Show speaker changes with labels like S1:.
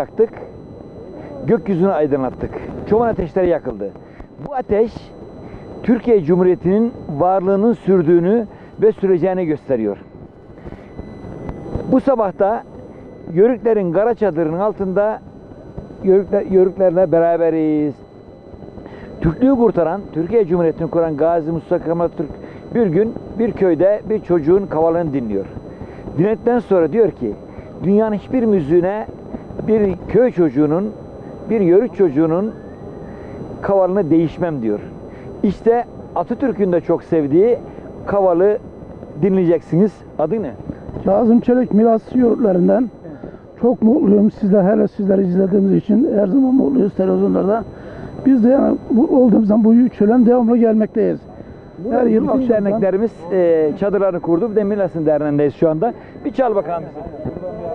S1: yaktık, gökyüzünü aydınlattık. Çoban ateşleri yakıldı. Bu ateş Türkiye Cumhuriyeti'nin varlığının sürdüğünü ve süreceğini gösteriyor. Bu sabahta Yörüklerin kara çadırının altında Yörükler, Yörüklerle beraberiz. Türklüğü kurtaran, Türkiye Cumhuriyeti'ni kuran Gazi Mustafa Kemal Atatürk bir gün bir köyde bir çocuğun kavalını dinliyor. Dinledikten sonra diyor ki, dünyanın hiçbir müziğine bir köy çocuğunun, bir yörük çocuğunun kavalını değişmem diyor. İşte Atatürk'ün de çok sevdiği kavalı dinleyeceksiniz. Adı ne?
S2: Kazım Çelik miras yurtlarından çok mutluyum. Sizler hele sizleri izlediğimiz için her zaman mutluyuz televizyonlarda. Biz de yani bu olduğumuzdan bu şölen devamlı gelmekteyiz. Her yıl
S1: Bütün
S2: akşamdan-
S1: derneklerimiz e, çadırlarını kurdu. Bir de Milas'ın derneğindeyiz şu anda. Bir çal bakalım bize.